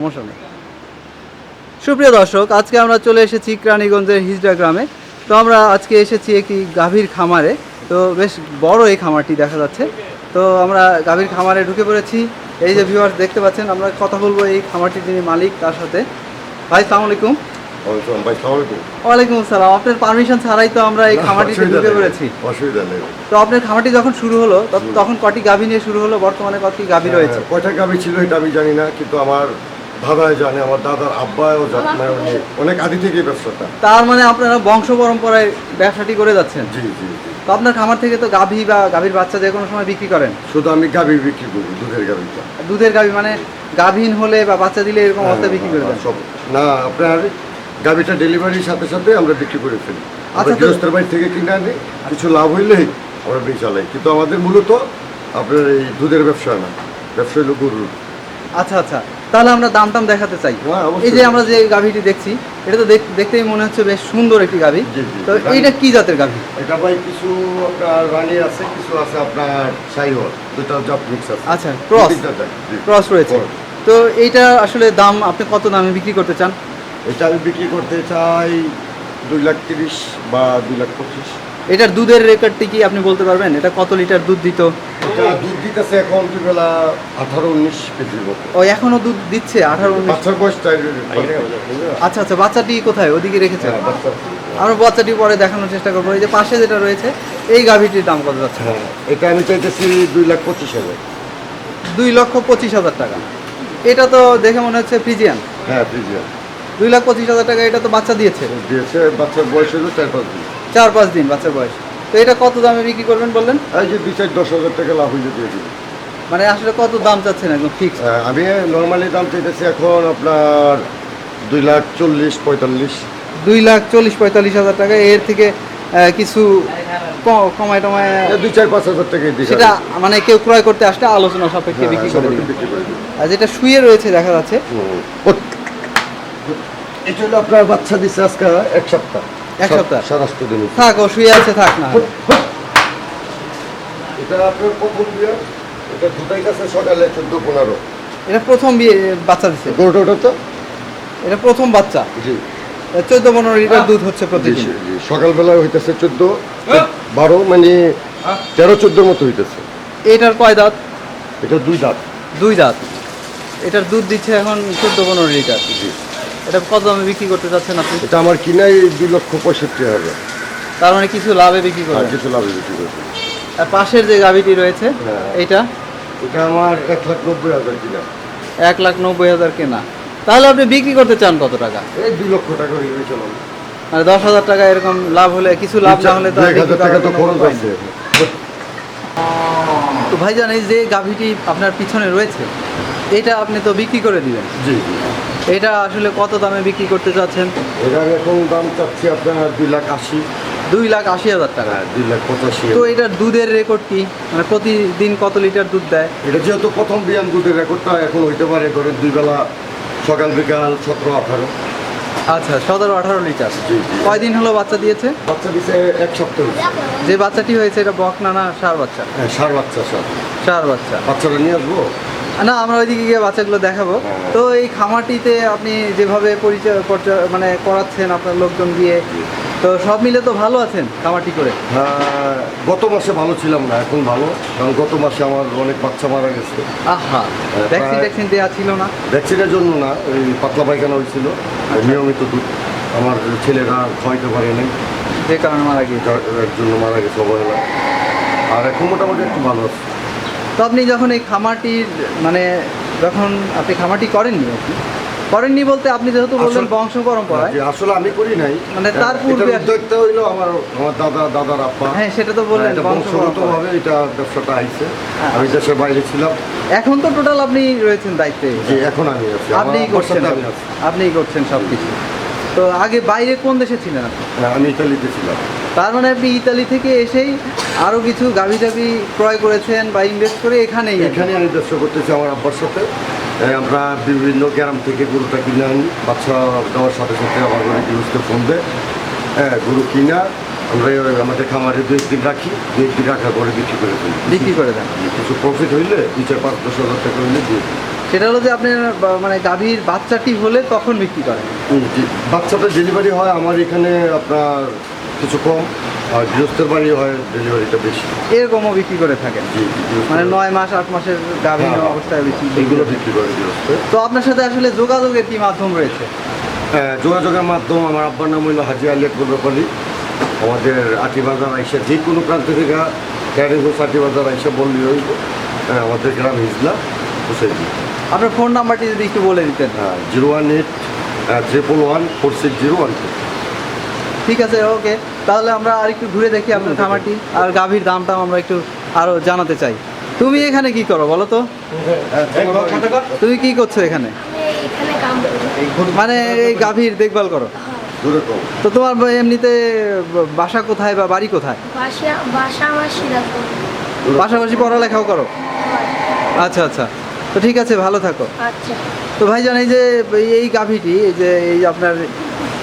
সমস্যা নেই। সুপ্রিয় দর্শক আজকে আমরা চলে এসেছি ক্রানীগঞ্জের হিজড়া গ্রামে। তো আমরা আজকে এসেছি একটি গাভীর খামারে। তো বেশ বড় এই খামারটি দেখা যাচ্ছে। তো আমরা গাভীর খামারে ঢুকে পড়েছি। এই যে ভিউয়ার্স দেখতে পাচ্ছেন আমরা কথা বলব এই খামারটির যিনি মালিক তার সাথে। ভাই সালাম আলাইকুম। ওয়ালাইকুম আসসালাম। আপনার পারমিশন ছাড়াই তো আমরা এই খামারটিতে ঢুকে পড়েছি। অসুবিধা নেই। তো আপনার খামারটি যখন শুরু হলো তখন কটি গাভী নিয়ে শুরু হলো? বর্তমানে কটি গাভী রয়েছে? হ্যাঁ, কয়টা গাবি ছিল এটা আমি জানি না কিন্তু আমার দাদাই জানে আমার দাদার আব্বাও জানে মানে উনি অনেক আদি থেকে ব্যবসাটা। তার মানে আপনারা বংশ পরম্পরায় ব্যবসাটি করে যাচ্ছেন? জি জি তো আপনার খামার থেকে তো গাভী বা গাভীর বাচ্চা যে কোনো সময় বিক্রি করেন? শুধু আমি গাবি বিক্রি করি দুধের গাবিটা দুধের গাভী মানে গাভীন হলে বা বাচ্চা দিলে এরকম অবস্থায় বিক্রি করে সব না আপনার গাবিটা ডেলিভারির সাথে সাথে আমরা বিক্রি করে ফেলি। আচ্ছা, গৃহস্থের বাড়ি থেকে কিনে আনি কিছু লাভ হইলেই আমরা বেচে চালাই। কিন্তু আমাদের মূলত আপনার এই দুধের ব্যবসা না ব্যবসা হলো গরুর। আচ্ছা আচ্ছা। তাহলে আমরা দাম টাম দেখাতে চাই। হ্যাঁ, এই যে আমরা যে গাভীটি দেখছি এটা তো দেখ- দেখতেই মনে হচ্ছে বেশ সুন্দর একটি গাভী। তো এইটা কি জাতের গাভী? এটা ভাই কিছু আপনার রানী আছে কিছু আছে আপনার সাইহল দুটা জাত মিক্স আছে। আচ্ছা, ক্রস। ক্রস রয়েছে। তো এইটা আসলে দাম আপনি কত দামে বিক্রি করতে চান? এটা আমি বিক্রি করতে চাই দুই লাখ তিরিশ বা দুই লাখ পঁচিশ। এটার দুধের রেকর্ডটি কি আপনি বলতে পারবেন? এটা কত লিটার দুধ দিত? এটা দুধ দিতেছে এখন আঠারো উনিশ কেজির মতো। ও এখনও দুধ দিচ্ছে আঠারো উনিশ? বাচ্চার বয়স আচ্ছা আচ্ছা বাচ্চাটি কোথায়? ওদিকে হ্যাঁ, আমরা বাচ্চাটি পরে দেখানোর চেষ্টা করব। এই যে পাশে যেটা রয়েছে এই গাভীটির দাম কত যাচ্ছে? হ্যাঁ এটা আমি চাইতেছি দুই লাখ পঁচিশ হাজার। দুই লক্ষ পঁচিশ হাজার টাকা। এটা তো দেখে মনে হচ্ছে ফ্রিজিয়ান। হ্যাঁ ফ্রিজিয়ান। দুই লাখ পঁচিশ হাজার টাকা এটা তো বাচ্চা দিয়েছে। দিয়েছে বাচ্চার বয়স হলো চার পাঁচ দিন। চার পাঁচ দিন বাচ্চার বয়স। তো এটা কত দামে বিক্রি করবেন বললেন? এই যে দুই চার দশ হাজার টাকা লাভ হইলে দিয়ে মানে আসলে কত দাম চাচ্ছেন একদম ফিক্স আহ, আমি নর্মালি দাম চাইতেছি এখন আপনার দুই লাখ চল্লিশ পঁয়তাল্লিশ। দুই লাখ চল্লিশ পঁয়তাল্লিশ হাজার টাকা। এর থেকে কিছু কমায় টমায় দুই চার পাঁচ হাজার টাকা সেটা মানে কেউ ক্রয় করতে আসলে আলোচনা সাপেক্ষে বিক্রি করে দিবেন। বিক্রি করে আর যেটা শুয়ে রয়েছে দেখা যাচ্ছে এটা হলো আপনার বাচ্চা দিচ্ছে আজকে এক সপ্তাহ। এক সপ্তাহ? সারাস্ত দিন থাক ও শুয়ে আছে থাক না। এটা আপনার প্রথম বিয়ে? এটা দুটাই কাছে সকালে চোদ্দ পনেরো। এটা প্রথম বিয়ে বাচ্চা দিচ্ছে গরুটা ওটা তো? এটা প্রথম বাচ্চা। জি। চোদ্দ পনেরো লিটার দুধ হচ্ছে প্রতিদিন। সকালবেলা হইতেছে চোদ্দ বারো মানে তেরো চোদ্দোর মতো হইতেছে। এটার কয় দাঁত? এটা দুই দাঁত। দুই দাঁত। এটার দুধ দিচ্ছে এখন চোদ্দ পনেরো লিটার। জি। এটা কত দামে বিক্রি করতে চাচ্ছেন আপনি? এটা আমার কিনাই দুই লক্ষ পঁয়ষট্টি হাজার। তার মানে কিছু লাভে বিক্রি আর করবেন কিছু লাভে বিক্রি করছি আর পাশের যে গাভিটি রয়েছে হ্যাঁ। এইটা? এটা আমার এক লাখ নব্বই হাজার কিনা। এক লাখ নব্বই হাজার কেনা। তাহলে আপনি বিক্রি করতে চান কত টাকা? এই দুই লক্ষ টাকা হয়ে চলাম মানে দশ হাজার টাকা এরকম লাভ হলে কিছু লাভ না হলে তো দুই আর এক বিক্রি হাজার টাকা তো কোনো খরচ উপায় নেই। আছে তো ভাইজান এই যে গাভিটি আপনার পিছনে রয়েছে এটা আপনি তো বিক্রি করে দিবেন। জি জি। এটা আসলে কত দামে বিক্রি করতে চাচ্ছেন? এটার এখন দাম চাচ্ছি আপনার দুই লাখ আশি। দুই লাখ আশি হাজার টাকা। হ্যাঁ দুই লাখ পঁচাশি তো এটার দুধের রেকর্ড কি? মানে প্রতিদিন কত লিটার দুধ দেয়? এটা যেহেতু প্রথম বিয়ান দুধের রেকর্ডটা এখন হইতে পারে ধরেন দুই বেলা সকাল বিকাল সতেরো আঠারো। আচ্ছা সতেরো আঠারো লিটার। কয়দিন হলো বাচ্চা দিয়েছে? বাচ্চা দিছে এক সপ্তাহ যে বাচ্চাটি হয়েছে এটা বক না না সার বাচ্চা? হ্যাঁ সার বাচ্চা সার। সার বাচ্চা। বাচ্চাটা নিয়ে আসব? না আমরা ওইদিকে গিয়ে বাচ্চাগুলো দেখাবো। হ্যাঁ। তো এই খামারটিতে আপনি যেভাবে পরিচয় পর্চা- মানে করাচ্ছেন আপনার লোকজন দিয়ে তো সব মিলে তো ভালো আছেন খামারটি করে? হ্যাঁ গত মাসে ভালো ছিলাম না এখন ভালো। কারণ গত মাসে আমার অনেক বাচ্চা মারা গেছে। আহা হ্যাঁ, ভ্যাকসিন দেওয়া ছিল না? ভ্যাকসিনের জন্য না ওই পাতলা পায়খানা হয়েছিল আর নিয়মিত দুধ। আমার ছেলেরা খাওয়াইতে পারে নাই। যে কারণে মারা গিয়েছে। জন্য মারা গেছে অবহেলা। আর এখন মোটামুটি একটু ভালো আছে। তো আপনি যখন এই খামারটির মানে যখন আপনি খামারটি করেননি আর কি করেননি বলতে আপনি যেহেতু বললেন বংশ পরম্পরায় যে আসলে আমি করি নাই। মানে তার পূর্বে- উদ্যোগটা হইল আমার আমার দাদা দাদার আব্বা। হ্যাঁ সেটা তো বললেন বংশগতভাবে এটা ব্যবসাটা আইছে। হ্যাঁ। আমি দেশের বাইরে ছিলাম। এখন তো টোটাল আপনি রয়েছেন দায়িত্বে। যে এখন আমি আছি। আপনিই করছেন আপনিই করছেন সব কিছু তো আগে বাইরে কোন দেশে ছিলেন আপনি? হ্যাঁ, আমি ইতালিতে ছিলাম। তার মানে আপনি ইতালি থেকে এসেই আরও কিছু গাভি টাভি ক্রয় করেছেন বা ইনভেস্ট করে এখানেই এখানে আমি ব্যবসা করতেছি আমার আব্বার সাথে। আমরা বিভিন্ন গ্রাম থেকে গরুটা কিনে আনি। বাচ্চা দেওয়ার সাথে সাথে আমার ঘরে গৃহস্থ ফোন দেয়। হ্যাঁ গরু কিনা আমরা আমাদের খামারে দু একদিন রাখি। দু একদিন রাখার পরে বিক্রি করে ফেলি। বিক্রি করে দেন। কিছু প্রফিট হইলে দুই চার পাঁচ দশ হাজার টাকা হইলে দিয়ে দিই। সেটা হলো যে আপনি মানে গাভীর বাচ্চাটি হলে তখন বিক্রি করেন। বাচ্চাটা ডেলিভারি হয় আমার এখানে আপনার কিছু কম আর গৃহস্থের বাড়ি হয় ডেলিভারিটা বেশি। এরকমও বিক্রি করে থাকেন? মানে নয় মাস আট মাসের গাভীর হ্যাঁ, অবস্থায় বিক্রি এগুলো বিক্রি করে গৃহস্থ। তো আপনার সাথে আসলে যোগাযোগের কি মাধ্যম রয়েছে? হ্যাঁ, যোগাযোগের মাধ্যম আমার আব্বার নাম হইল হাজি আলী আকবর ব্যাপারী। আমাদের আটিবাজার আইসা যে কোনো প্রান্ত থেকে ক্যারিগঞ্জ আটিবাজার আইসা বললি হইব। হ্যাঁ, আমাদের গ্রাম হিজলা হুসেন আপনার ফোন নাম্বারটি যদি একটু বলে দিতেন। হ্যাঁ zero one eight triple one four six zero one two ঠিক আছে ওকে তাহলে আমরা আর একটু ঘুরে দেখি আপনার খামারটি আর গাভীর দামটাও আমরা একটু আরও জানাতে চাই। তুমি এখানে কি করো বলো তো? তুমি কি করছ এখানে? আমি এখানে কাম করি মানে এই গাভীর দেখভাল করো। তো তোমার এমনিতে বাসা কোথায় বা বাড়ি কোথায়? পাশাপাশি পড়ালেখাও করো? আচ্ছা আচ্ছা। তো ঠিক আছে ভালো থাকো। আচ্ছা। তো ভাইজান এই যে এই গাভীটি এই যে এই আপনার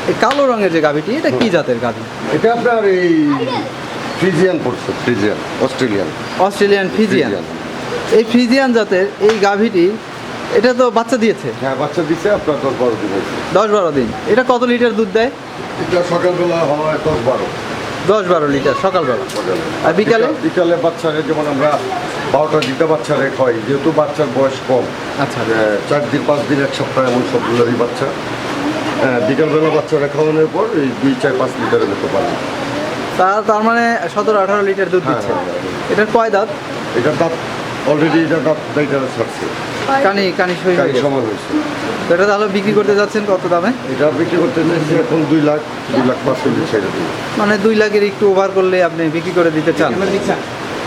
এই কালো রঙের যে গাভীটি এটা কি জাতের গাভী? এটা আপনার এই ফ্রিজিয়ান পড়ছে ফ্রিজিয়ান অস্ট্রেলিয়ান। অস্ট্রেলিয়ান ফিজিয়ান এই ফিজিয়ান জাতের এই গাভীটি এটা তো বাচ্চা দিয়েছে? হ্যাঁ বাচ্চা দিচ্ছে আপনার দশ বারো দিন হয়েছে। দশ বারো দিন। এটা কত লিটার দুধ দেয়? এটা সকালবেলা হয় দশ বারো। দশ বারো লিটার সকালবেলা। সকালে আর বিকালে? বিকাল- বাচ্চারে যেমন আমরা বারোটা দিতে বাচ্চারে খাই যেহেতু বাচ্চার বয়স কম। আচ্ছা। চার দিন পাঁচ দিন এক সপ্তাহ এমন সবগুলোরই বাচ্চা। বিকালবেলা বাচ্চারা খাওয়ানোর পর এই দুই চার পাঁচ লিটারের মতো পানি তার তার মানে সতেরো আঠারো লিটার দুধ হ্যাঁ, দিচ্ছে। হ্যাঁ, হ্যাঁ। এটার কয় দাঁত? এটার দাঁত অলরেডি এটা দাঁত দাইটারে ছাড়ছে। কানি কানি সই হয়ে সমান হয়েছে। তো এটা তাহলে বিক্রি করতে যাচ্ছেন কত দামে? এটা বিক্রি করতে চাইছি এখন দুই লাখ দুই লাখ পাঁচ চল্লিশ ছেড়ে মানে দুই লাখের একটু ওভার করলে আপনি বিক্রি করে দিতে চান।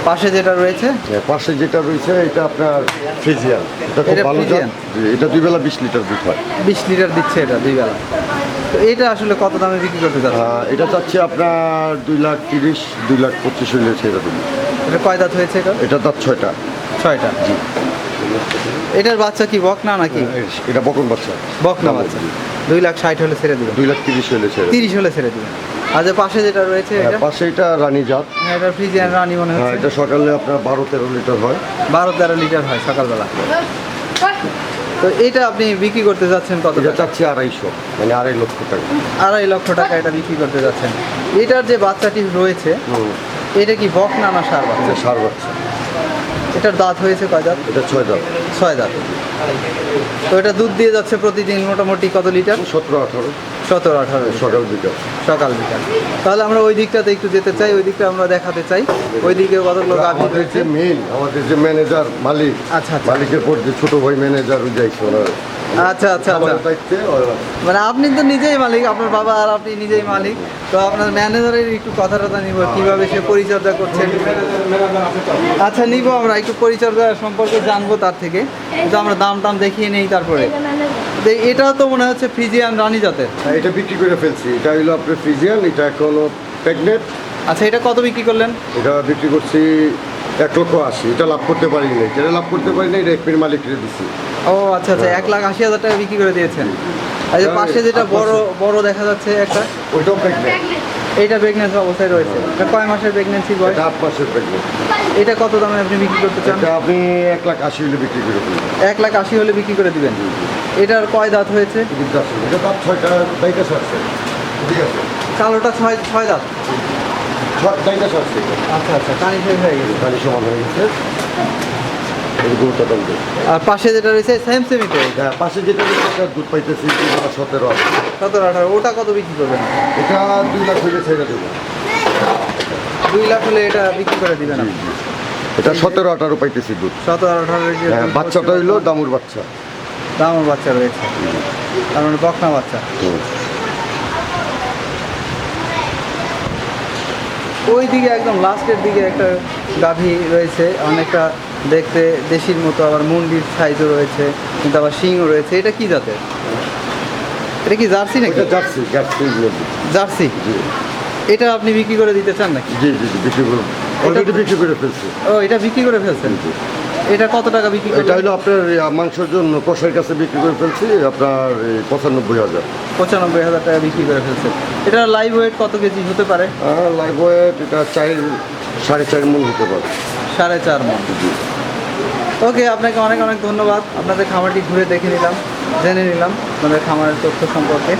পাশে যেটা রয়েছে? পাশে যেটা রয়েছে এটা আপনার ফ্রিজিয়ান। এটা খুব ভালো এটা দুই বেলা বিশ লিটার দুধ হয়। বিশ লিটার দিচ্ছে এটা দুই বেলা। তো এটা আসলে কত দামে বিক্রি করতে যাচ্ছেন এটা চাচ্ছি আপনার দুই লাখ তিরিশ দুই লাখ পঁচিশ হইলে ছেড়ে দেবো। এটা কয় দাঁত হয়েছে এটা? এটা দাঁত ছয়টা। ছয়টা? জি। এটার বাচ্চা কি বকনা নাকি? এটা বকন বাচ্চা। বকনা বাচ্চা। দুই লাখ ষাট হলে ছেড়ে দিবেন। দুই লাখ তিরিশ হইলে ছেড়ে তিরিশ হলে ছেড়ে দিবেন। আর যে পাশে যেটা রয়েছে হ্যাঁ, এটা? পাশে এটা রানী জাত। হ্যাঁ এটা ফ্রিজিয়ান রানি মনে হ্যাঁ হচ্ছে। এটা সকালে আপনার বারো তেরো লিটার হয়। বারো তেরো লিটার হয় সকালবেলা। তো এটা আপনি বিক্রি করতে যাচ্ছেন কত এটা চাচ্ছি আড়াইশো মানে আড়াই লক্ষ টাকা। আড়াই লক্ষ টাকা এটা বিক্রি করতে যাচ্ছেন। এটার যে বাচ্চাটি রয়েছে এটা কি বকনা না সার বাচ্চা? সার বাচ্চা। এটার দাঁত হয়েছে কয় দাঁত? এটা ছয় দাঁত। ছয় দাঁত। তো এটা দুধ দিয়ে যাচ্ছে প্রতিদিন মোটামুটি কত লিটার? সতেরো আঠারো। সতেরো আঠারো সকাল বিকাল। সকাল বিকাল। তাহলে আমরা ওই দিকটাতে একটু যেতে চাই ওই দিকটা আমরা দেখাতে চাই। ওই দিকে কতগুলো গাভী আমাদের যে মেন আমাদের যে ম্যানেজার মালিক আচ্ছা আচ্ছা। মালিকের পর যে ছোট ভাই ম্যানেজার যাইছে ওনার। আচ্ছা আচ্ছা আচ্ছা। মানে আপনি তো নিজেই মালিক আপনার বাবা আর আপনি নিজেই মালিক। তো আপনার ম্যানেজারের একটু কথা টথা নিব কীভাবে সে পরিচর্যা করছেন আচ্ছা নিব আমরা একটু পরিচর্যা সম্পর্কে জানব তার থেকে। কিন্তু আমরা দাম টাম দেখিয়ে নেই তারপরে। তো এটাও তো মনে হচ্ছে ফ্রিজিয়ান রানী জাতের। হ্যাঁ, এটা বিক্রি করে ফেলছি। এটা হলো আপনার ফ্রিজিয়ান এটা এখনও প্রেগনেন্ট আচ্ছা এটা কত বিক্রি করলেন? এটা বিক্রি করছি এক লক্ষ আশি এটা লাভ করতে পারি না যেটা লাভ করতে পারি না এটা মিনিট মালিককে দিচ্ছি ও আচ্ছা আচ্ছা এক লাখ আশি হাজার টাকা বিক্রি করে দিয়েছেন। আর যে পাশে যেটা বড় বড় দেখা যাচ্ছে একটা ওইটাও প্রেগনেন্ট এইটা প্রেগনেন্সি অবস্থায় রয়েছে। এটা কয় মাসের প্রেগনেন্সি বয়স? এটা আট মাসের প্রেগনেন্ট এটা কত দামে আপনি বিক্রি করতে চান? এটা আপনি এক লাখ আশি হলে বিক্রি করে ফেলবেন এক লাখ আশি হলে বিক্রি করে দিবেন। এটার কয় দাঁত হয়েছে? এটা তার ছয়টা সারছে ঠিক আছে। কালোটা ছয় ছয় দাঁত। আচ্ছা আচ্ছা কানি শেষ হয়ে গেছে। সমান হয়ে গেছে। আর পাশে যেটা রয়েছে সেম সেমই তো এটা হ্যাঁ পাশে যেটা রয়েছে এটা দুধ পাইতেছি সতেরো সতেরো আঠারো ওটা কত বিক্রি করবেন? এটা দুই লাখ হইলে ছেড়ে দেবো। দুই লাখ হলে এটা বিক্রি করে দিবেন। এটা সতেরো আঠারো পাইতেছি দুধ। সতেরো আঠারো যে হ্যাঁ বাচ্চাটা হইল দামুর বাচ্চা। দামুর বাচ্চা রয়েছে। তার মানে বকনা বাচ্চা। ওই দিকে একদম লাস্টের দিকে একটা গাভী রয়েছে অনেকটা দেখতে দেশির মতো আবার মন্দির সাইজও রয়েছে কিন্তু আবার শিংও রয়েছে। এটা কি জাতের? এটা কি জার্সি নাকি? Jersey Jersey Jersey? এটা আপনি বিক্রি করে দিতে চান নাকি? জি জি বিক্রি অলরেডি বিক্রি করে ফেলছি। ও এটা বিক্রি করে ফেলছেন? এটা কত টাকা বিক্রি এটা হলো আপনার মাংসের জন্য কষাইয়ের কাছে বিক্রি করে ফেলছি আপনার পঁচানব্বই হাজার। পঁচানব্বই হাজার টাকা বিক্রি করে ফেলছেন এটা লাইভ ওয়েট কত কেজি হতে পারে? লাইভ ওয়েট এটা চার সাড়ে চার মন হতে পারে। সাড়ে চার মন। ওকে আপনাকে অনেক অনেক ধন্যবাদ। আপনাদের খামারটি ঘুরে দেখে নিলাম জেনে নিলাম আপনাদের খামারের তথ্য সম্পর্কে।